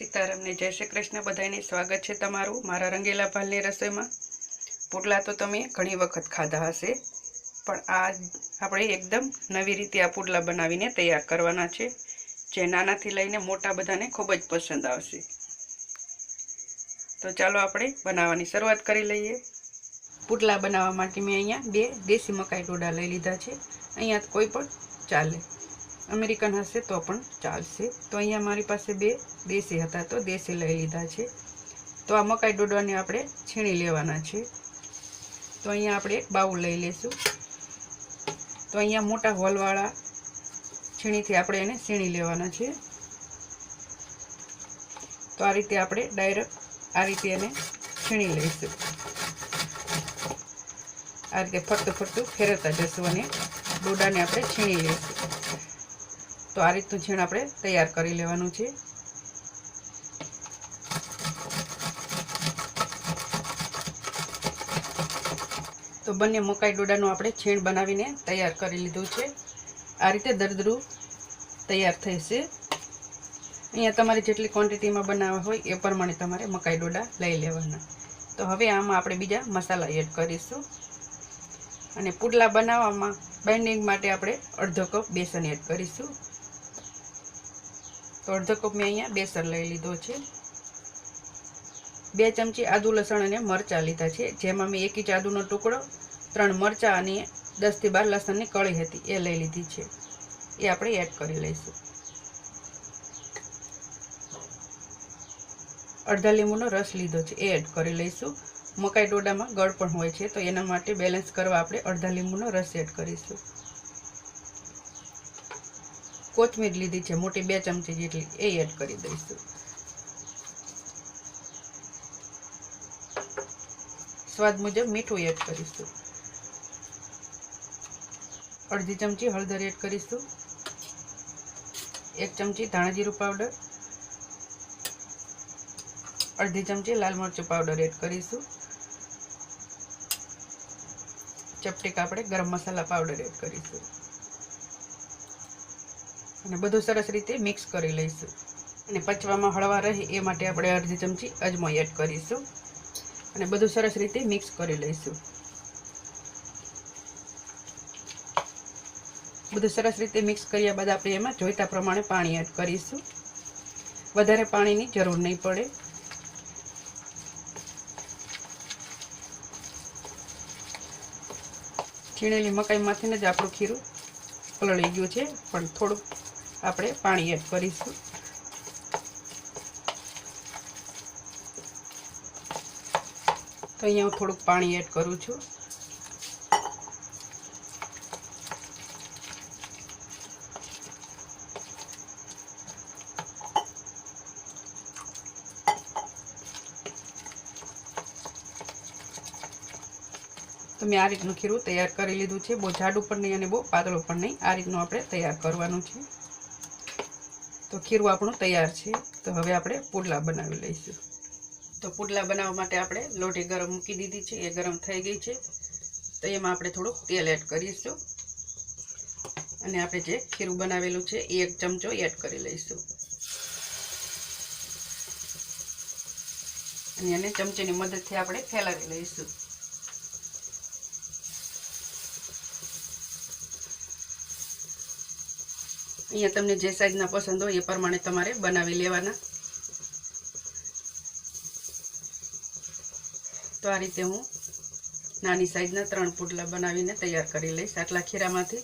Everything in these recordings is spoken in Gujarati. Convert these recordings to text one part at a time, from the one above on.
સીતારામને જય શ્રી કૃષ્ણ બધાને સ્વાગત છે તમારું મારા રંગેલા ભાલની રસોઈમાં. પુડલા તો તમે ઘણી વખત ખાધા હશે, પણ આ આપણે એકદમ નવી રીતે આ પુડલા બનાવીને તૈયાર કરવાના છે, જે નાનાથી લઈને મોટા બધાને ખૂબ જ પસંદ આવશે. તો ચાલો આપણે બનાવવાની શરૂઆત કરી લઈએ. પુડલા બનાવવા માટે મેં અહીંયા બે દેશી મકાઈ ડોડા લઈ લીધા છે, અહીંયા કોઈ પણ ચાલે. અમેરિકન હશે તો પણ ચાલશે. તો અહીંયા મારી પાસે બે દેશી હતા તો દેશી લઈ લીધા છે. તો આ મકાઈ ડોડાને આપણે છીણી લેવાના છે. તો અહીંયા આપણે એક બાઉલ લઈ લઈશું તો અહીંયા મોટા હોલવાળા છીણીથી આપણે એને છીણી લેવાના છે. તો આ રીતે આપણે ડાયરેક્ટ આ રીતે એને છીણી લઈશું. આ રીતે ફરતું ફરતું ફેરવતા જશું અને ડોડાને આપણે છીણી લઈશું. તો આ રીતનું છીણ આપણે તૈયાર કરી લેવાનું છે. તો બંને મકાઈ ડોડાનું આપણે છીણ બનાવીને તૈયાર કરી લીધું છે. આ રીતે દરદરું તૈયાર થશે અહીંયા તમારે જેટલી ક્વોન્ટિટીમાં બનાવવા હોય એ પ્રમાણે તમારે મકાઈ ડોડા લઈ લેવાના. તો હવે આમાં આપણે બીજા મસાલા એડ કરીશું. અને પુડલા બનાવવામાં બાઇન્ડિંગ માટે આપણે અડધો કપ બેસન એડ કરીશું. તો અડધો કપ મેં અહીંયા બેસર લઈ લીધો છે. બે ચમચી આદુ, લસણ અને મરચાં લીધા છે. જેમાં મેં એક ઇંચ આદુનો ટુકડો, ત્રણ મરચાં અને દસથી બાર લસણની કળી હતી, એ લઈ લીધી છે. એ આપણે એડ કરી લઈશું. અડધા લીંબુનો રસ લીધો છે, એ એડ કરી લઈશું. મકાઈ ડોડામાં ગળ પણ હોય છે, તો એના માટે બેલેન્સ કરવા આપણે અડધા લીંબુનો રસ એડ કરીશું. કોથમીર લીધી છે, મોટી બે ચમચી જેટલી, એ એડ કરી દઈશું. સ્વાદ મુજબ મીઠું એડ કરીશું. અડધી ચમચી હળદર એડ કરીશું. એક ચમચી ધાણા જીરું પાવડર અડધી ચમચી લાલ મરચું પાવડર એડ કરીશું. ચપટીક આપણે ગરમ મસાલા પાવડર એડ કરીશું. અને બધું સરસ રીતે મિક્સ કરી લઈશું. અને પચવામાં હળવા રહે એ માટે આપણે અડધી ચમચી અજમો એડ કરીશું. અને બધું સરસ રીતે મિક્સ કરી લઈશું. બધું સરસ રીતે મિક્સ કર્યા બાદ આપણે એમાં જોઈતા પ્રમાણે પાણી એડ કરીશું. વધારે પાણીની જરૂર નહીં પડે. છીણેલી મકાઈમાંથી જ આપણું ખીરું પલળી ગયું છે, પણ થોડુંક આપણે પાણી એડ કરીશું. તો અહીંયા હું થોડુંક પાણી એડ કરું છું. તો મેં આ રીતનું ખીરું તૈયાર કરી લીધું છે. બહુ જાડું પણ નહીં અને બહુ પાતળું પણ નહીં. આ રીતનું આપણે તૈયાર કરવાનું છે. તો ખીરું આપણું તૈયાર છે. તો હવે આપણે પુડલા બનાવી લઈશું. તો પુડલા બનાવવા માટે આપણે લોટી ગરમ મૂકી દીધી છે. એ ગરમ થઈ ગઈ છે. તો એમાં આપણે થોડુંક તેલ એડ કરીશું. અને આપણે જે ખીરું બનાવેલું છે, એ એક ચમચો એડ કરી લઈશું. અને એને ચમચીની મદદથી આપણે ફેલાવી લઈશું. અહીંયા તમને જે સાઈઝના પસંદ હોય એ પ્રમાણે તમારે બનાવી લેવાના. તો આ રીતે હું નાની સાઈઝના ત્રણ પુટલા બનાવીને તૈયાર કરી લઈશ આટલા ખીરામાંથી.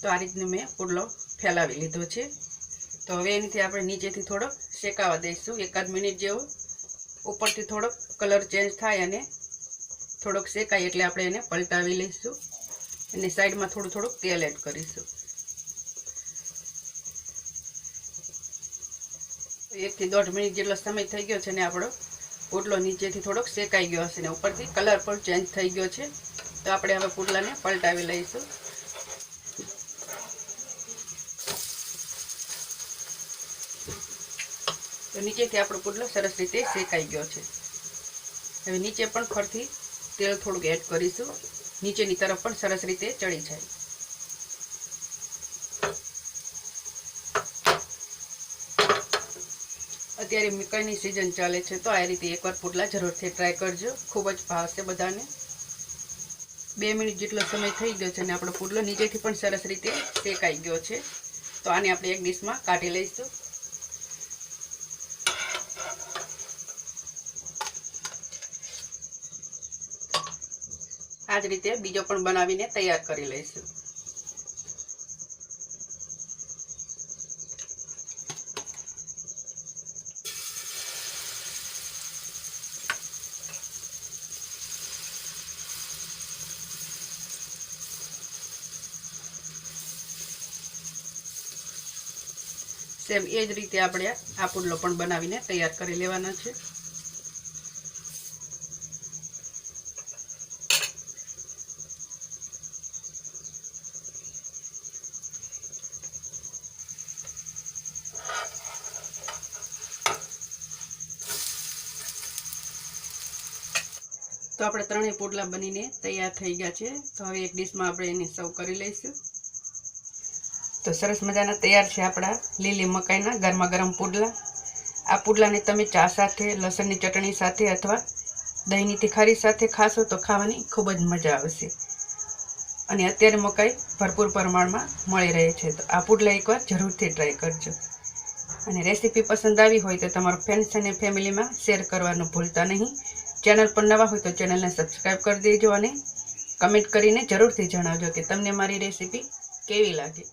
તો આ રીતનું મેં પુડલો ફેલાવી લીધો છે. તો હવે એનીથી આપણે નીચેથી થોડોક શેકાવા દઈશું. એકાદ મિનિટ જેવો ઉપરથી થોડોક કલર ચેન્જ થાય અને થોડોક શેકાય એટલે આપણે એને પલટાવી લઈશું. અને સાઈડમાં થોડું થોડુંક તેલ એડ કરીશું. એકથી દોઢ મિનિટ જેટલો સમય થઈ ગયો છે ને આપણો, પોટલો નીચેથી થોડોક શેકાઈ ગયો હશે ને ઉપરથી કલર પણ ચેન્જ થઈ ગયો છે. તો આપણે હવે પોટલાને પલટાવી લઈશું. તો નીચેથી આપણો પોટલો સરસ રીતે શેકાઈ ગયો છે. હવે નીચે પણ ફરથી તેલ થોડુંક એડ કરીશું. નીચેની તરફ પણ સરસ રીતે ચડી જાય. અત્યારે મકાઈની સિઝન ચાલે છે, તો આ રીતે એકવાર પુટલા જરૂરથી ટ્રાય કરજો. ખૂબ જ ભાવશે બધાને. બે મિનિટ જેટલો સમય થઈ ગયો છે અને આપણો પુડલો નીચેથી પણ સરસ રીતે શેકાઈ ગયો છે. તો આને આપણે એક ડીશમાં કાઢી લઈશું. આ રીતે બીજો પણ બનાવીને તૈયાર કરી લઈશું. સેમ એ જ રીતે આપણે આ પુડલો પણ બનાવીને તૈયાર કરી લેવાના છે. તો આપણે ત્રણેય પુડલા બનીને તૈયાર થઈ ગયા છે. તો હવે એક ડીશમાં આપણે એને સર્વ કરી લઈશું. તો સરસ મજાના તૈયાર છે આપણા લીલી મકાઈના ગરમા ગરમ પુડલા. આ પુડલાને તમે ચા સાથે, લસણની ચટણી સાથે અથવા દહીંની તિખારી સાથે ખાશો તો ખાવાની ખૂબ જ મજા આવશે. અને અત્યારે મકાઈ ભરપૂર પ્રમાણમાં મળી રહે છે. તો આ પુડલા એકવાર જરૂરથી ટ્રાય કરજો. અને રેસીપી પસંદ આવી હોય તો તમારા ફ્રેન્ડ્સ અને ફેમિલીમાં શેર કરવાનું ભૂલતા નહીં. ચેનલ પર નવા હોય તો ચેનલને સબસ્ક્રાઈબ કરી દેજો અને કમેન્ટ કરીને જરૂરથી જણાવજો કે તમને મારી રેસીપી કેવી લાગે.